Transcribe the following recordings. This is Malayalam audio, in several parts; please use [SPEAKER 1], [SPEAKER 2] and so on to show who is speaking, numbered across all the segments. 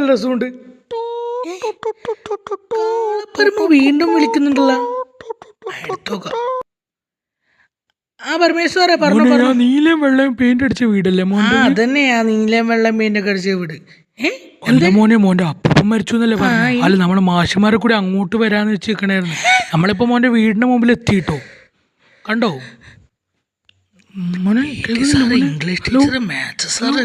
[SPEAKER 1] നല്ല രസമുണ്ട്. വീണ്ടും വിളിക്കുന്നുണ്ടല്ലോ. ആ പരമേശ്വര പറഞ്ഞു
[SPEAKER 2] വെള്ളം നീലയും വെള്ളയും പെയിന്റ് അടിച്ച വീടല്ലേ
[SPEAKER 1] ആ
[SPEAKER 2] തന്നെയാ
[SPEAKER 1] അതന്നെയാ നീലം വെള്ളം പെയിന്റ് അടിച്ച വീട്.
[SPEAKER 2] മോനെ മോന്റെ അപ്പം മരിച്ചു എന്നല്ലേ പറഞ്ഞു? അല്ല നമ്മുടെ മാഷിമാരെ കൂടി അങ്ങോട്ട് വരാന്ന് വെച്ചിരിക്കണായിരുന്നു നമ്മളിപ്പോ മോന്റെ വീടിന്റെ മുമ്പിൽ എത്തിയിട്ടോ? കണ്ടോ ഉം, മോനെ കേൾക്കുന്നില്ലേ
[SPEAKER 1] സാറ്
[SPEAKER 2] മോനെ?
[SPEAKER 1] ഇംഗ്ലീഷ് ടീച്ചർ മാത്സ് സാറ്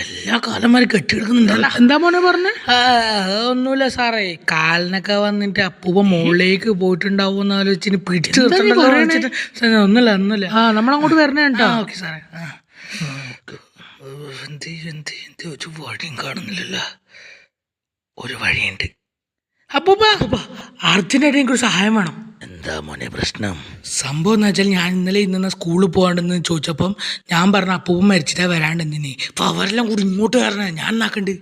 [SPEAKER 1] എല്ലാ കാലന്മാര് കെട്ടിയെടുക്കുന്നുണ്ടല്ലോ
[SPEAKER 2] എന്താ മോനെ പറഞ്ഞേ?
[SPEAKER 1] ഒന്നുമില്ല സാറേ. കാലിനൊക്കെ വന്നിട്ട് അപ്പൂപ്പ മുകളിലേക്ക് പോയിട്ടുണ്ടാവും എന്ന് ആലോചിച്ചിട്ട് പിടിച്ചു നിർത്തണ്ടല്ലോ ഒന്നുമില്ല ഒന്നുമില്ല.
[SPEAKER 2] ആ നമ്മളങ്ങോട്ട് വരണേ കേട്ടോ.
[SPEAKER 1] ഓക്കെ സാറേ. എന്ത് എന്ത് എന്ത് ഒരു വഴിയും കാണുന്നില്ലല്ലോ. ഒരു വഴിയുണ്ട്. അപ്പൂപ്പ. അർജുനായിട്ട് എനിക്കൊരു സഹായം വേണം. എന്താ മോനെ പ്രശ്നം? സംഭവം എന്ന് വെച്ചാൽ ഞാൻ ഇന്നലെ ഇന്ന സ്കൂളിൽ പോകാണ്ടെന്ന് ചോദിച്ചപ്പം ഞാൻ പറഞ്ഞ അപ്പൂപ്പൻ മരിച്ചിട്ടാ വരാണ്ടെന്നിനി അപ്പൊ അവരെല്ലാം കൂടി ഇങ്ങോട്ട് വരണേ. ഞാൻ നാക്കണ്ട്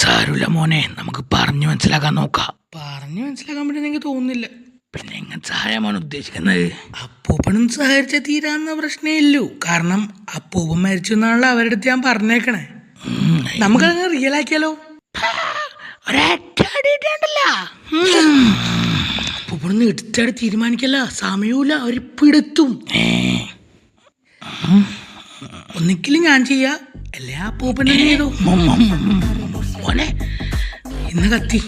[SPEAKER 1] സാരൂല മോനെ നമുക്ക് പറഞ്ഞു മനസ്സിലാക്കാൻ നോക്കാം. പറഞ്ഞു മനസ്സിലാക്കാൻ പറ്റുന്ന എനിക്ക് തോന്നുന്നില്ല. പിന്നെ എങ്ങനെ സഹായമാണ് ഉദ്ദേശിക്കുന്നത്? അപ്പൂപ്പനും സഹായിച്ച തീരാന്ന പ്രശ്നമേ ഇല്ലൂ. കാരണം അപ്പൂപ്പൻ മരിച്ചു എന്നാണല്ലോ അവരുടെ അടുത്ത് ഞാൻ പറഞ്ഞേക്കണേ. നമുക്കതങ്ങ് റിയൽ ആക്കിയാലോ? അപ്പൂപ്പനൊന്ന് എടുത്തടി തീരുമാനിക്കല്ല. സമയമില്ല അവരിപ്പോ എടുത്തും ഒന്നിക്കലും ഞാൻ ചെയ്യാ. അല്ലേ ആ ചെയ്തോ മോനെ ഇന്ന് കത്തി.